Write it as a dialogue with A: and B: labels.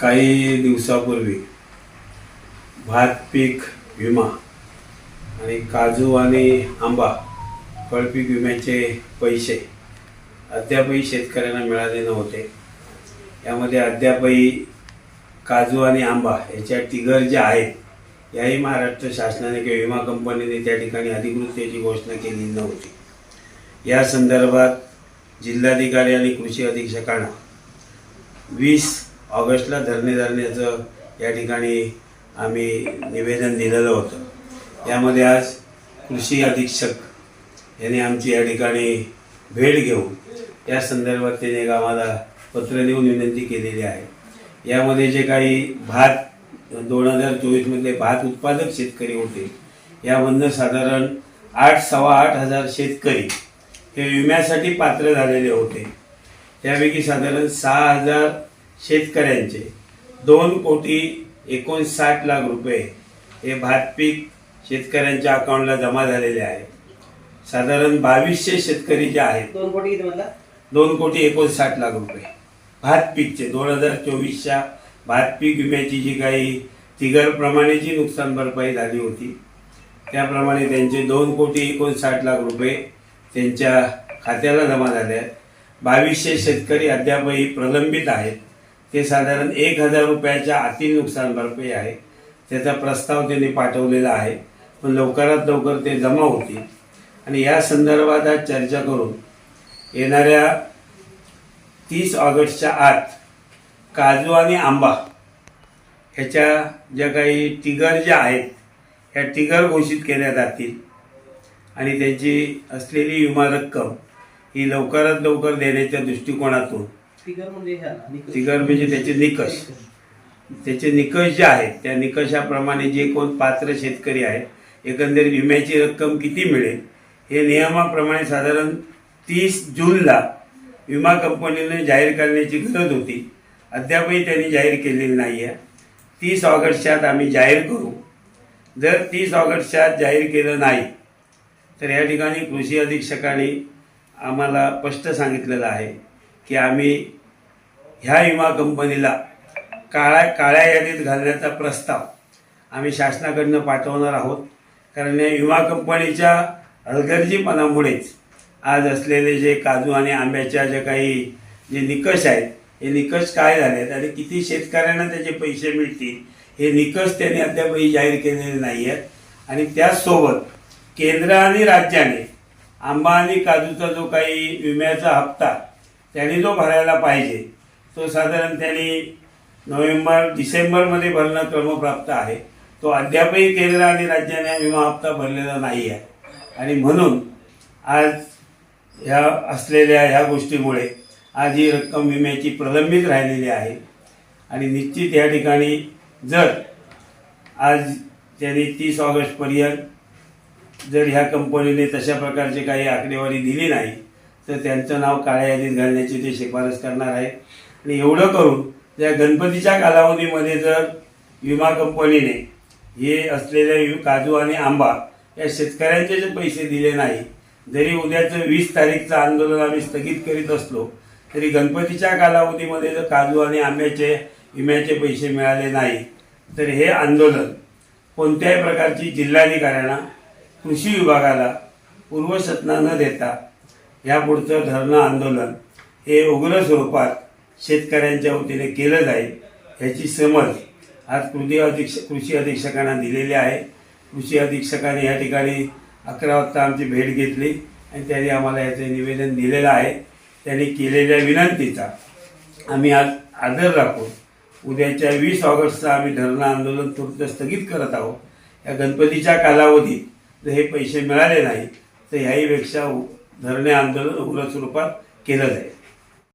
A: काही दिवसापूर्वी भात पीक विमा आणि काजू आणि आंबा फळपीक विम्याचे पैसे अद्यापही शेतकऱ्यांना मिळाले नव्हते. यामध्ये अद्यापही काजू आणि आंबा याच्या टिगर ज्या आहेत याही महाराष्ट्र शासनाने किंवा विमा कंपनीने त्या ठिकाणी अधिकृत याची घोषणा केली नव्हती. या संदर्भात जिल्हाधिकारी आणि कृषी अधीक्षकांना वीस ऑगस्टला धरणे धरण्याचं या ठिकाणी आम्ही निवेदन दिलेलं होतं. यामध्ये आज कृषी अधीक्षक यांनी आमची या ठिकाणी भेट घेऊन या संदर्भात त्याने एक आम्हाला पत्र लिहून विनंती केलेली आहे. यामध्ये जे काही भात दोन हजार चोवीसमधले भात उत्पादक शेतकरी होते यामधनं साधारण आठ सव्वा आठ हजार शेतकरी हे विम्यासाठी पात्र झालेले होते. त्यापैकी साधारण सहा हजार शेतकऱ्यांचे. दोन कोटी एकोणसाठ लाख रुपये हे भात पीक शेतकऱ्यांच्या अकाउंटला जमा झालेले आहे. साधारण बावीसशे शेतकरी जे आहेत
B: दोन कोटी किती म्हणला?
A: दोन कोटी एकोणसाठ लाख रुपये. भात पीकचे दोन हजार चोवीसच्या भात पीक विम्याची जी काही तिघरप्रमाणे जी नुकसान भरपाई झाली होती त्याप्रमाणे त्यांचे दोन कोटी एकोणसाठ लाख रुपये त्यांच्या खात्याला जमा झाले आहेत. बावीसशे शेतकरी अद्यापही प्रलंबित आहेत. ते साधारण एक हजार रुपयाच्या आतील नुकसान भरपाई आहे. त्याचा प्रस्ताव त्यांनी पाठवलेला आहे. पण लवकरात लवकर ते जमा होतील. आणि या संदर्भात आज चर्चा करून येणाऱ्या तीस ऑगस्टच्या आत काजू आणि आंबा ह्याच्या ज्या काही टिगर ज्या आहेत ह्या टिगर घोषित केल्या जातील. आणि त्यांची असलेली विमा रक्कम ही लवकरात लवकर देण्याच्या दृष्टिकोनातून
B: फिगर म्हणजे ह्या
A: म्हणजे त्याचे निकष. त्याचे निकष जे आहेत त्या निकषाप्रमाणे जे कोण पात्र शेतकरी आहेत एकंदरीत विम्याची रक्कम किती मिळेल हे नियमाप्रमाणे साधारण तीस जूनला विमा कंपनीने जाहीर करण्याची गरज होती. अद्यापही त्यांनी जाहीर केलेली नाही आहे तीस ऑगस्टच्या आत आम्ही जाहीर करू. जर तीस ऑगस्टच्या आत जाहीर केलं नाही तर या ठिकाणी कृषी अधीक्षकांनी आम्हाला स्पष्ट सांगितलेलं आहे. की आम्ही ह्या विमा कंपनीला काळ्या काळ्या यादीत घालण्याचा प्रस्ताव आम्ही शासनाकडनं पाठवणार आहोत. कारण या विमा कंपनीच्या हलगर्जीपणामुळेच आज असलेले जे काजू आणि आंब्याच्या जे काही जे निकष आहेत हे निकष काय झालेत आणि किती शेतकऱ्यांना त्याचे पैसे मिळतील हे निकष त्यांनी अद्यापही जाहीर केलेले नाही आहेत आणि त्याचसोबत केंद्र आणि राज्याने आंबा आणि काजूचा जो काही विम्याचा हप्ता त्यांनी जो भरायला पाहिजे. तो साधारण त्यांनी नोव्हेंबर डिसेंबरमध्ये भरणं क्रमप्राप्त आहे. तो अद्यापही केंद्र आणि राज्याने विमा हप्ता भरलेला नाही आहे आणि म्हणून आज ह्या असलेल्या ह्या गोष्टीमुळे आज ही रक्कम विम्याची प्रलंबित राहिलेली आहे. आणि निश्चित या ठिकाणी जर आज त्यांनी तीस ऑगस्टपर्यंत जर ह्या कंपनीने तशा प्रकारची काही आकडेवारी दिली नाही तर त्यांचं नाव काळ्या यादीत घालण्याची ते शिफारस करणार आहे. आणि एवढं करून त्या गणपतीच्या कालावधीमध्ये जर विमा कंपनीने हे असलेले काजू आणि आंबा या शेतकऱ्यांचे जे पैसे दिले नाही जरी उद्याचं वीस तारीखचं आंदोलन आम्ही स्थगित करीत असलो तरी गणपतीच्या कालावधीमध्ये जर काजू आणि आंब्याचे विम्याचे पैसे मिळाले नाही तर हे आंदोलन कोणत्याही प्रकारची जिल्हाधिकाऱ्यांना कृषी विभागाला पूर्वसूचना न देता यापुढचं धरणं आंदोलन हे उग्र स्वरूपात शेतकऱ्यांच्या वतीने केलं जाईल ह्याची समज आज कृषी अधीक्षक कृषी अधीक्षकांना दिलेली आहे. कृषी अधीक्षकांनी या ठिकाणी अकरा वाजता आमची भेट घेतली आणि त्यांनी आम्हाला याचं निवेदन दिलेलं आहे. त्यांनी केलेल्या विनंतीचा आम्ही आज आदर राखून उद्याच्या वीस ऑगस्टचं आम्ही धरणं आंदोलन तुर्त स्थगित करत आहोत. या गणपतीच्या कालावधीत जर हे पैसे मिळाले नाही तर ह्याहीपेक्षा धरणे आंदोलन उग्र स्वरूपात केलं जाईल.